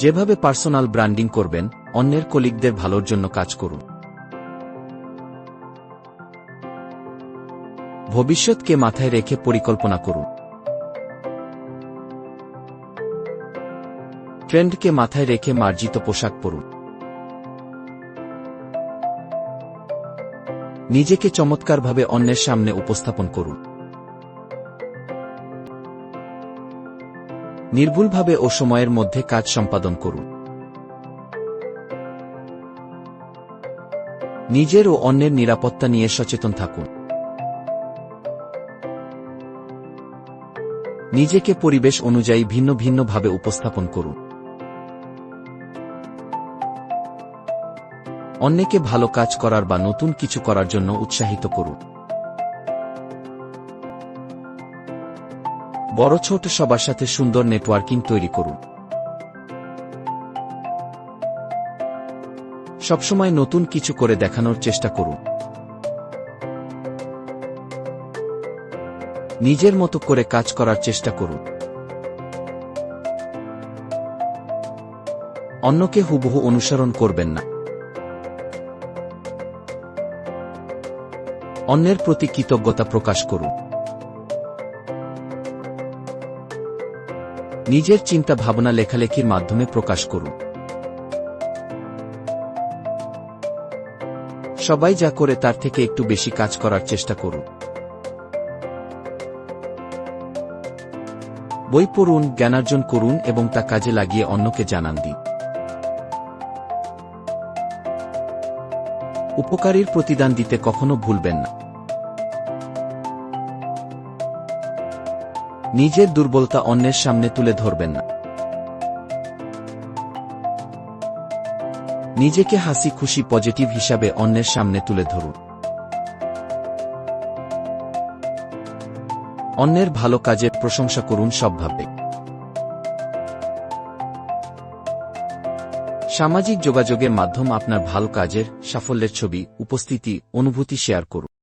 যেভাবে personal branding করবেন, অন্যের কলিগদের ভালোর জন্য কাজ করুন। ভবিষ্যৎকে মাথায় রেখে পরিকল্পনা করুন। ট্রেন্ডকে মাথায় রেখে মার্জিত পোশাক পরুন। নিজেকে চমৎকারভাবে অন্যের সামনে উপস্থাপন করুন। নির্ভুলভাবে ও সময়ের মধ্যে কাজ সম্পাদন করুন। নিজের ও অন্যের নিরাপত্তা নিয়ে সচেতন থাকুন। নিজেকে পরিবেশ অনুযায়ী ভিন্ন ভিন্নভাবে উপস্থাপন করুন। অন্যকে ভালো কাজ করার বা নতুন কিছু করার জন্য উৎসাহিত করুন। বড় ছোট সবার সাথে সুন্দর নেটওয়ার্কিং তৈরি করুন। সবসময় নতুন কিছু করে দেখানোর চেষ্টা করুন। নিজের মতো করে কাজ করার চেষ্টা করুন। অন্যকে হুবহু অনুসরণ করবেন না। অন্যের প্রতি কৃতজ্ঞতা প্রকাশ করুন। নিজের চিন্তা ভাবনা লেখালেখির মাধ্যমে প্রকাশ করুন। সবাই যা করে তার থেকে একটু বেশি কাজ করার চেষ্টা করুন। বই পড়ুন, জ্ঞানার্জন করুন এবং তা কাজে লাগিয়ে অন্যকে জানান দিন। উপকারীর প্রতিদান দিতে কখনো ভুলবেন না। নিজের দুর্বলতা অন্যের সামনে তুলে ধরবেন না। নিজেকে হাসি খুশি পজিটিভ হিসাবে অন্যের সামনে তুলে ধরুন। অন্যের ভালো কাজের প্রশংসা করুন সবভাবে। সামাজিক যোগাযোগের মাধ্যম আপনার ভালো কাজের সাফল্যের ছবি, উপস্থিতি, অনুভূতি শেয়ার করুন।